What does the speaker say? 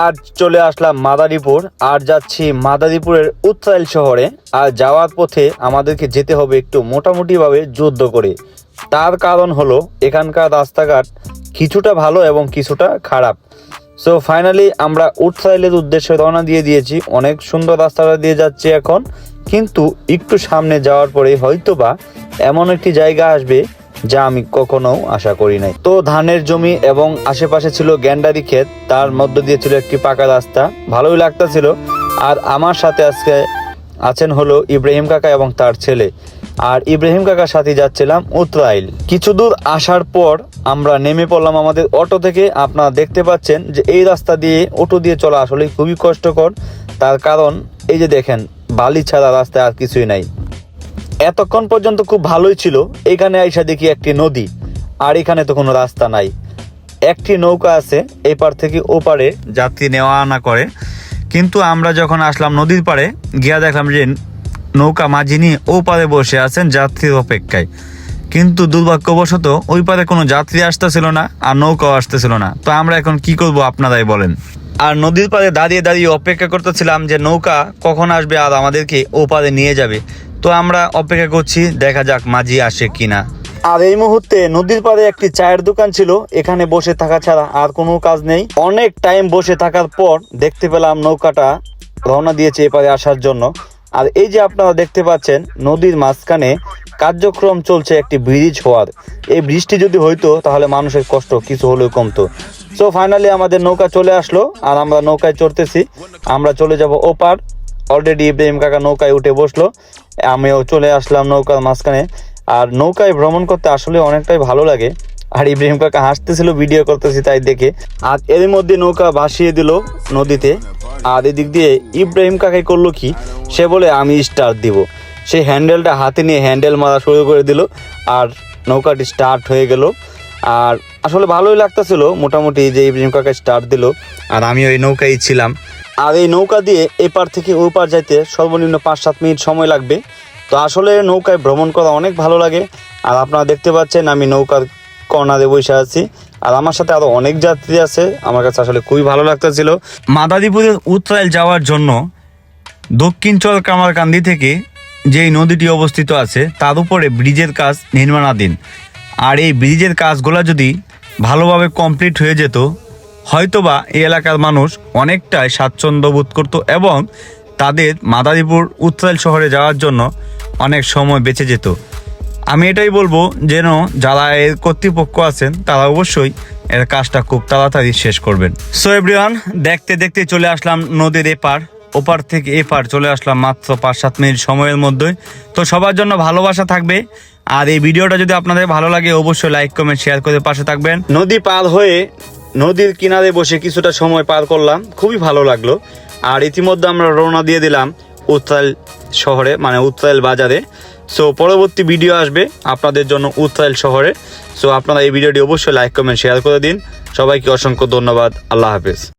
আজ চলে আসলাম মাদারীপুর। আর যাচ্ছি মাদারীপুরের উত্তরাইল শহরে। আর যাওয়ার পথে আমাদেরকে যেতে হবে একটু মোটামুটিভাবে যুদ্ধ করে। তার কারণ হলো, এখানকার রাস্তাঘাট কিছুটা ভালো এবং কিছুটা খারাপ। সো ফাইনালি আমরা উত্তরাইলের উদ্দেশ্যে রওনা দিয়ে দিয়েছি। অনেক সুন্দর রাস্তাটা দিয়ে যাচ্ছি এখন। কিন্তু একটু সামনে যাওয়ার পরে হয়তোবা এমন একটি জায়গা আসবে যা আমি কখনো আশা করি নাই। তো ধানের জমি এবং আশেপাশে ছিল গ্যান্ডারি ক্ষেত, তার মধ্য দিয়ে ছিল একটি পাকা রাস্তা। ভালোই লাগতেছিল। আর আমার সাথে আজকে আছেন হলো ইব্রাহিম কাকা এবং তার ছেলে। আর ইব্রাহিম কাকার সাথে যাচ্ছিলাম উত্তরাইল কিছু দূর আসার পর আমরা নেমে পড়লাম আমাদের অটো থেকে। আপনারা দেখতে পাচ্ছেন যে এই রাস্তা দিয়ে, অটো দিয়ে চলা আসলে খুবই কষ্টকর। তার কারণ, এই যে দেখেন, বালি ছাড়া রাস্তায় আর কিছুই নাই। এতক্ষণ পর্যন্ত খুব ভালোই ছিল। এখানে আইসা দেখি একটি নদী, আর এখানে তো কোনো রাস্তা নাই। একটি নৌকা আছে এপার থেকে ওপারে যাত্রী নেওয়া আনা করে। কিন্তু আমরা যখন আসলাম নদীর পাড়ে, গিয়া দেখলাম যে নৌকা মাঝি নিয়ে ও পারে বসে আছেন যাত্রীর অপেক্ষায়। কিন্তু দুর্ভাগ্যবশত ওই পারে কোনো যাত্রী আসতেছিল না, আর নৌকাও আসতেছিল না। তো আমরা এখন কি করব আপনারাই বলেন। আর নদীর পাড়ে দাঁড়িয়ে দাঁড়িয়ে অপেক্ষা করতেছিলাম যে নৌকা কখন আসবে আর আমাদেরকে ও পারে নিয়ে যাবে। তো আমরা অপেক্ষা করছি, দেখা যাক মাঝি আসে কিনা। আর এই মুহূর্তে নদীর পাড়ে একটি চায়ের দোকান ছিল, এখানে বসে থাকা ছাড়া আর কোনো কাজ নেই। অনেক টাইম বসে থাকার পর দেখতে পেলাম নৌকাটা রওনা দিয়েছে এপারে আসার জন্য। আর এই যে আপনারা দেখতে পাচ্ছেন, নদীর মাঝখানে কার্যক্রম চলছে একটি ব্রিজ হওয়ার। এই ব্রিজটি যদি হইতো, তাহলে মানুষের কষ্ট কিছু হলেও কমতো। সো ফাইনালি আমাদের নৌকা চলে আসলো, আর আমরা নৌকায় চড়তেছি। আমরা চলে যাব ওপার। অলরেডি ইব্রাহিম কাকা নৌকায় উঠে বসল। আমিও চলে আসলাম নৌকার মাঝখানে। আর নৌকায় ভ্রমণ করতে আসলে অনেকটাই ভালো লাগে। আর ইব্রাহিম কাকা হাসতেছিল ভিডিও করতেছি তাই দেখে। আর এর মধ্যে নৌকা ভাসিয়ে দিল নদীতে। আর এদিক দিয়ে ইব্রাহিম কাকাই করল কি? সে বলে, আমি স্টার্ট দিব। সে হ্যান্ডেলটা হাতে নিয়ে হ্যান্ডেল মারা শুরু করে দিল। আর নৌকাটি স্টার্ট হয়ে গেল। আর আসলে ভালোই লাগতেছিল। মোটামুটি যে ইব্রাহিম কাকা স্টার্ট দিল। আর আমি ওই নৌকায় ছিলাম। আর এই নৌকা দিয়ে এপার থেকে ওই পার যাইতে সর্বনিম্ন পাঁচ সাত মিনিট সময় লাগবে। তো আসলে নৌকায় ভ্রমণ করা অনেক ভালো লাগে। আর আপনারা দেখতে পাচ্ছেন আমি নৌকার কর্নারে বসে আছি। আর আমার সাথে আরও অনেক যাত্রী আছে। আমার কাছে আসলে খুবই ভালো লাগতেছিল। মাদারীপুরের উত্তরাইল যাওয়ার জন্য দক্ষিণ চর কামারকান্দি থেকে যেই নদীটি অবস্থিত আছে, তার উপরে ব্রিজের কাজ নির্মাণাধীন। আর এই ব্রিজের কাজগুলো যদি ভালোভাবে কমপ্লিট হয়ে যেত হয়তোবা এই এলাকার মানুষ অনেকটাই স্বাচ্ছন্দ্য বোধ করতো এবং তাদের মাদারীপুর উত্তরাইল শহরে যাওয়ার জন্য অনেক সময় বেঁচে যেত। আমি এটাই বলব যেন যারা এর কর্তৃপক্ষ আছেন, তারা অবশ্যই এর কাজটা খুব তাড়াতাড়ি শেষ করবেন। সো এভরিওয়ান দেখতে দেখতে চলে আসলাম নদীর এপার। ওপার থেকে এপার চলে আসলাম মাত্র পাঁচ সাত মিনিট সময়ের মধ্যেই তো সবার জন্য ভালোবাসা থাকবে। আর এই ভিডিওটা যদি আপনাদের ভালো লাগে, অবশ্যই লাইক কমেন্ট শেয়ার করে পাশে থাকবেন। নদী পার হয়ে নদীর কিনারে বসে কিছুটা সময় পার করলাম। খুবই ভালো লাগল। আর ইতিমধ্যে আমরা রওনা দিয়ে দিলাম উত্তাল শহরে মানে উত্তাল বাজারে। সো পরবর্তী ভিডিও আসবে আপনাদের জন্য উত্তাল শহরে। সো আপনারা এই ভিডিওটি অবশ্যই লাইক কমেন্ট শেয়ার করে দিন। সবাইকে অসংখ্য ধন্যবাদ। আল্লাহ হাফেজ।